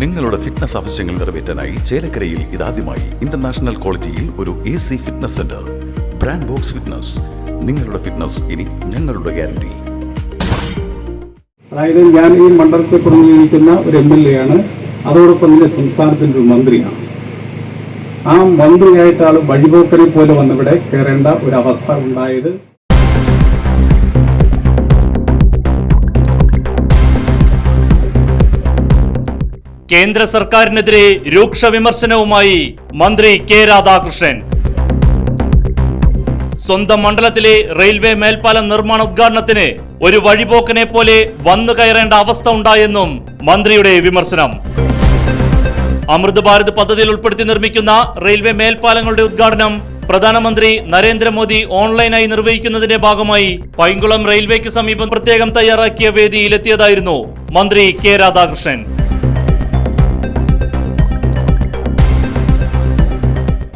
നിങ്ങളുടെ ഫിറ്റ്നസ് ആവശ്യങ്ങൾ നിറവേറ്റാനായി ചേലക്കരയിൽ ഇതാദ്യമായി ഇന്റർനാഷണൽ ക്വാളിറ്റിയിൽ ഒരു A C fitness center brand box fitness നിങ്ങളുടെ ഫിറ്റ്നസ് ഇനി ഞങ്ങളുടെ ഗ്യാരണ്ടി അതായത് ഞാൻ ഈ മണ്ഡലത്തെ പ്രതിനിധീകരിക്കുന്ന ഒരു എം എൽ എ ആണ്. അതോടൊപ്പം തന്നെ സംസ്ഥാനത്തിന്റെ ഒരു മന്ത്രിയാണ്. ആ മന്ത്രിയായിട്ട് ആൾ വഴിപോക്കരെ പോലെ വന്നിവിടെ കയറേണ്ട ഒരു അവസ്ഥ ഉണ്ടായത്. കേന്ദ്ര സർക്കാരിനെതിരെ രൂക്ഷ വിമർശനവുമായി മന്ത്രി കെ രാധാകൃഷ്ണൻ. സ്വന്തം മണ്ഡലത്തിലെ റെയിൽവേ മേൽപ്പാലം നിർമ്മാണ ഉദ്ഘാടനത്തിന് ഒരു വഴിപോക്കനെ പോലെ വന്നു കയറേണ്ട അവസ്ഥ ഉണ്ടായെന്നും മന്ത്രിയുടെ വിമർശനം. അമൃത് ഭാരത് പദ്ധതിയിൽ ഉൾപ്പെടുത്തി നിർമ്മിക്കുന്ന റെയിൽവേ മേൽപ്പാലങ്ങളുടെ ഉദ്ഘാടനം പ്രധാനമന്ത്രി നരേന്ദ്രമോദി ഓൺലൈനായി നിർവഹിക്കുന്നതിന്റെ ഭാഗമായി പൈങ്കുളം റെയിൽവേക്ക് സമീപം പ്രത്യേകം തയ്യാറാക്കിയ വേദിയിലെത്തിയതായിരുന്നു മന്ത്രി കെ രാധാകൃഷ്ണൻ.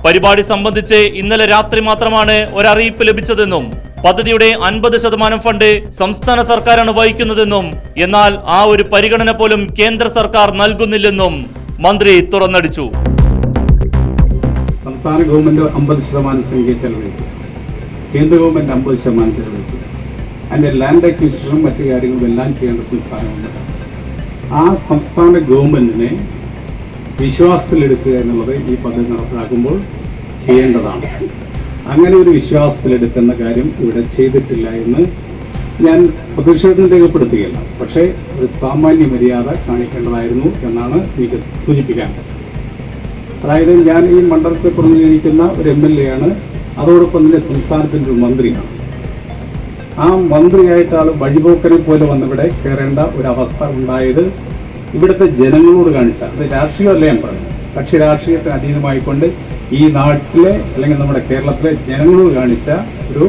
പരിപാടി സംബന്ധിച്ച് ഇന്നലെ രാത്രി മാത്രമാണ് ഒരറിയിപ്പ് ലഭിച്ചതെന്നും പദ്ധതിയുടെ അൻപത് ശതമാനം ഫണ്ട് സംസ്ഥാന സർക്കാരാണ് വഹിക്കുന്നതെന്നും എന്നാൽ ആ ഒരു പരിഗണന പോലും കേന്ദ്ര സർക്കാർ നൽകുന്നില്ലെന്നും മന്ത്രി തുറന്നടിച്ചു. സംസ്ഥാന ഗവൺമെന്റ് അമ്പത് ശതമാനം സംഖ്യ ചെലവഴിക്കും. കേന്ദ്ര ഗവൺമെന്റ് അമ്പത് ശതമാനം ചെലവഴിക്കും. അതിന്റെ ലാൻഡ് അക്വിസിഷനും മറ്റു കാര്യങ്ങളും എല്ലാം ചെയ്യേണ്ട സംസ്ഥാനമുണ്ട് ആ സംസ്ഥാന ഗവൺമെന്റിനെ വിശ്വാസത്തിലെടുക്കുക എന്നുള്ളത് ഈ പദ്ധതി നടപ്പിലാക്കുമ്പോൾ ചെയ്യേണ്ടതാണ്. അങ്ങനെ ഒരു വിശ്വാസത്തിലെടുക്കുന്ന കാര്യം ഇവിടെ ചെയ്തിട്ടില്ല എന്ന് ഞാൻ പ്രതിഷേധം രേഖപ്പെടുത്തുകയല്ല. പക്ഷേ ഒരു സാമാന്യ മര്യാദ കാണിക്കേണ്ടതായിരുന്നു എന്നാണ് എനിക്ക് സൂചിപ്പിക്കാൻ അതായത് ഞാൻ ഈ മണ്ഡലത്തെ പ്രതിനിധീകരിക്കുന്ന ഒരു എം എൽ എ ആണ്. അതോടൊപ്പം തന്നെ സംസ്ഥാനത്തിന്റെ ഒരു മന്ത്രിയാണ്. ആ മന്ത്രിയായിട്ട് ആൾ വഴിപോക്കരെ പോലെ വന്നിവിടെ കയറേണ്ട ഒരു അവസ്ഥ ഉണ്ടായത് ഇവിടുത്തെ ജനങ്ങളോട് കാണിച്ച അത് രാഷ്ട്രീയമല്ല ഞാൻ പറയുന്നത്. കക്ഷി രാഷ്ട്രീയത്തിന് അതീതമായിക്കൊണ്ട് ഈ നാട്ടിലെ അല്ലെങ്കിൽ നമ്മുടെ കേരളത്തിലെ ജനങ്ങളോട് കാണിച്ച ഒരു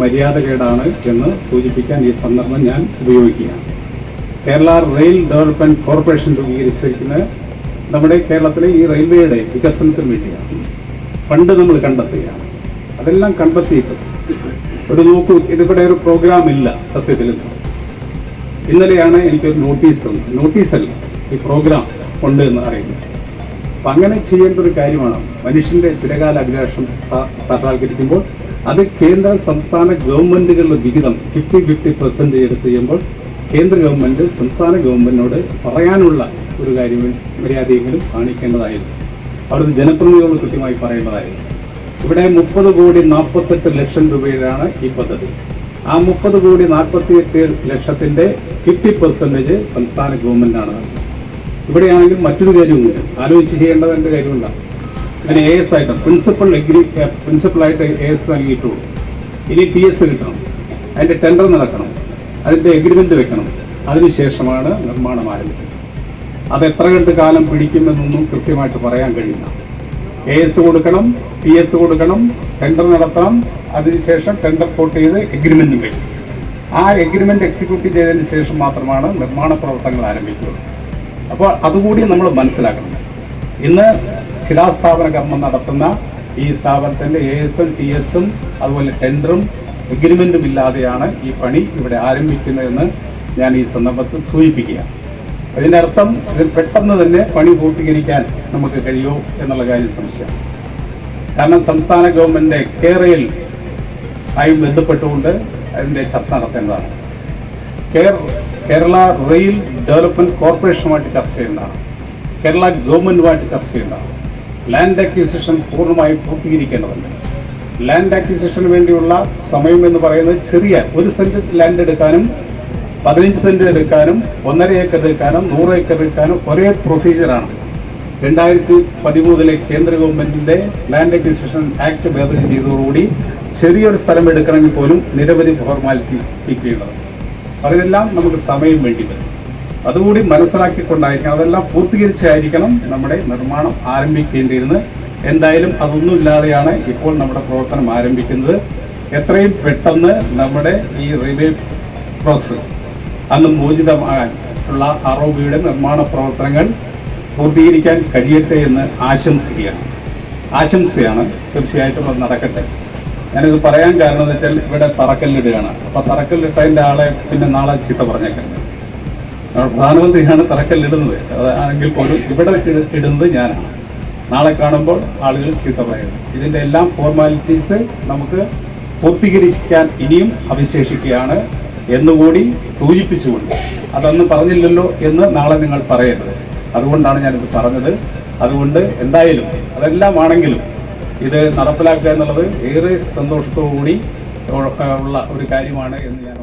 മര്യാദകേടാണ് എന്ന് സൂചിപ്പിക്കാൻ ഈ സന്ദർഭം ഞാൻ ഉപയോഗിക്കുകയാണ്. കേരള റെയിൽ ഡെവലപ്മെന്റ് കോർപ്പറേഷൻ രൂപീകരിച്ചിരിക്കുന്നത് നമ്മുടെ കേരളത്തിലെ ഈ റെയിൽവേയുടെ വികസനത്തിന് വേണ്ടിയാണ്. ഫണ്ട് നമ്മൾ കണ്ടെത്തുകയാണ്. അതെല്ലാം കണ്ടെത്തിയിട്ട് ഒരു നോക്കൂ ഇതിവിടെ ഒരു പ്രോഗ്രാം ഇല്ല സത്യത്തിൽ. ഇന്നലെയാണ് എനിക്കൊരു നോട്ടീസ് തന്നത്. നോട്ടീസല്ല ഈ പ്രോഗ്രാം ഉണ്ട് എന്ന് അറിയുന്നത്. അപ്പം അങ്ങനെ ചെയ്യേണ്ട ഒരു കാര്യമാണ് മനുഷ്യന്റെ ചിരകാല അഭിലാഷം സാക്ഷാത്കരിക്കുമ്പോൾ അത് കേന്ദ്ര സംസ്ഥാന ഗവൺമെന്റുകളുടെ വിഹിതം ഫിഫ്റ്റി ഫിഫ്റ്റി പെർസെന്റ് എടുത്ത് ചെയ്യുമ്പോൾ കേന്ദ്ര ഗവൺമെന്റ് സംസ്ഥാന ഗവൺമെന്റിനോട് പറയാനുള്ള ഒരു കാര്യം മര്യാദയെങ്കിലും കാണിക്കേണ്ടതായിരുന്നു. അവിടുത്തെ ജനപ്രതിനിധികളോട് കൃത്യമായി പറയേണ്ടതായിരുന്നു. ഇവിടെ മുപ്പത് കോടി നാൽപ്പത്തെട്ട് ലക്ഷം രൂപയിലാണ് ഈ പദ്ധതി. ആ മുപ്പത് കോടി നാൽപ്പത്തിയെട്ട് ലക്ഷത്തിന്റെ ഫിഫ്റ്റി പെർസെന്റേജ് സംസ്ഥാന നൽകുന്നത് ഇവിടെയാണെങ്കിൽ മറ്റൊരു കാര്യവുമില്ല. ആലോചിച്ച് ചെയ്യേണ്ടതിന്റെ കാര്യമില്ല ഇതിന് എ എസ് ആയിട്ട് പ്രിൻസിപ്പൽ എഗ്രി പ്രിൻസിപ്പളായിട്ട് എ എസ് നൽകിയിട്ടുള്ളൂ. ഇനി പി എസ് കിട്ടണം. അതിന്റെ ടെൻഡർ നടക്കണം. അതിന്റെ എഗ്രിമെന്റ് വെക്കണം. അതിനുശേഷമാണ് നിർമ്മാണം ആരംഭിക്കുന്നത് അത് എത്ര കണ്ട് കാലം പിടിക്കുമെന്നൊന്നും കൃത്യമായിട്ട് പറയാൻ കഴിയില്ല. എ എസ് കൊടുക്കണം പി എസ് കൊടുക്കണം ടെൻഡർ നടത്തണം. അതിനുശേഷം ടെൻഡർ പോട്ട് ചെയ്ത് എഗ്രിമെന്റ് വരും ആ എഗ്രിമെന്റ് എക്സിക്യൂട്ട് ചെയ്തതിന് ശേഷം മാത്രമാണ് നിർമ്മാണ പ്രവർത്തനങ്ങൾ ആരംഭിക്കുന്നത്. അപ്പോൾ അതുകൂടി നമ്മൾ മനസ്സിലാക്കണം. ഇന്ന് ശിലാസ്ഥാപന കർമ്മം നടത്തുന്ന ഈ സ്ഥാപനത്തിന്റെ എ എസും ടി എസും അതുപോലെ ടെൻഡറും എഗ്രിമെന്റും ഇല്ലാതെയാണ് ഈ പണി ഇവിടെ ആരംഭിക്കുന്നതെന്ന് ഞാൻ ഈ സന്ദർഭത്തിൽ സൂചിപ്പിക്കുക അതിന്റെ അർത്ഥം ഇത് പെട്ടെന്ന് തന്നെ പണി പൂർത്തീകരിക്കാൻ നമുക്ക് കഴിയുമോ എന്നുള്ള കാര്യം സംശയം. കാരണം സംസ്ഥാന ഗവൺമെന്റ് കേരളയിൽ ആയി ബന്ധപ്പെട്ടുകൊണ്ട് അതിന്റെ ചർച്ച നടത്തേണ്ടതാണ്. കേര- കേരള റെയിൽ ഡെവലപ്മെന്റ് കോർപ്പറേഷനുമായിട്ട് ചർച്ച ചെയ്യേണ്ടതാണ്. കേരള ഗവൺമെന്റുമായിട്ട് ചർച്ച ചെയ്യേണ്ടതാണ്. ലാൻഡ് അക്വിസിഷൻ പൂർണമായും പൂർത്തീകരിക്കേണ്ടതുണ്ട്. ലാൻഡ് അക്വിസിഷന് വേണ്ടിയുള്ള സമയം എന്ന് പറയുന്നത് ചെറിയ ഒരു സെന്റ് ലാൻഡ് എടുക്കാനും പതിനഞ്ച് സെന്റ് എടുക്കാനും ഒന്നര ഏക്കർ എടുക്കാനും നൂറ് ഏക്കർ എടുക്കാനും ഒരേ പ്രൊസീജിയറാണ് രണ്ടായിരത്തി പതിമൂന്നിലെ കേന്ദ്ര ഗവൺമെന്റിന്റെ ലാൻഡ് അക്വിസിഷൻ ആക്ട് ഭേദഗതി ചെയ്തതോടുകൂടി ചെറിയൊരു സ്ഥലം എടുക്കണമെങ്കിൽ പോലും നിരവധി ഫോർമാലിറ്റി കിട്ടിയുള്ളത് അതിനെല്ലാം നമുക്ക് സമയം വേണ്ടി വരും. അതുകൂടി മനസ്സിലാക്കിക്കൊണ്ടായിരിക്കണം അതെല്ലാം പൂർത്തീകരിച്ചായിരിക്കണം നമ്മുടെ നിർമ്മാണം ആരംഭിക്കേണ്ടിയിരുന്നത്. എന്തായാലും അതൊന്നും ഇല്ലാതെയാണ് ഇപ്പോൾ നമ്മുടെ പ്രവർത്തനം ആരംഭിക്കുന്നത്. എത്രയും പെട്ടെന്ന് നമ്മുടെ ഈ റെയിൽവേ പ്രോസസ് അന്ന് മോചിതമാകാൻ ഉള്ള അറോബിയുടെ നിർമ്മാണ പ്രവർത്തനങ്ങൾ പൂർത്തീകരിക്കാൻ കഴിയട്ടെ എന്ന് ആശംസിക്കുകയാണ്. ആശംസയാണ് തീർച്ചയായിട്ടും അത് നടക്കട്ടെ. ഞാനിത് പറയാൻ കാരണം എന്ന് വെച്ചാൽ ഇവിടെ തറക്കല്ലിടുകയാണ്. അപ്പൊ തറക്കല്ലിട്ടതിന്റെ ആളെ പിന്നെ നാളെ ചീത്ത പറഞ്ഞേക്കാം. പ്രധാനമന്ത്രിയാണ് തറക്കല്ലിടുന്നത്. അതാണെങ്കിൽ പോലും ഇവിടെ ഇടുന്നത് ഞാനാണ്. നാളെ കാണുമ്പോൾ ആളുകൾ ചീത്ത പറയുന്നത് ഇതിന്റെ എല്ലാം ഫോർമാലിറ്റീസ് നമുക്ക് പൂർത്തീകരിക്കാൻ ഇനിയും അവശേഷിക്കുകയാണ്. എന്നുകൂടി സൂചിപ്പിച്ചുകൊണ്ട്. അതൊന്നും പറഞ്ഞില്ലല്ലോ എന്ന് നാളെ നിങ്ങൾ പറയരുത്. അതുകൊണ്ടാണ് ഞാനിത് പറഞ്ഞത്. അതുകൊണ്ട് എന്തായാലും അതെല്ലാം ആണെങ്കിലും ഇത് നടപ്പിലാക്കുക എന്നുള്ളത് ഏറെ സന്തോഷത്തോടു കൂടി ഉള്ള ഒരു കാര്യമാണ് എന്ന് ഞാൻ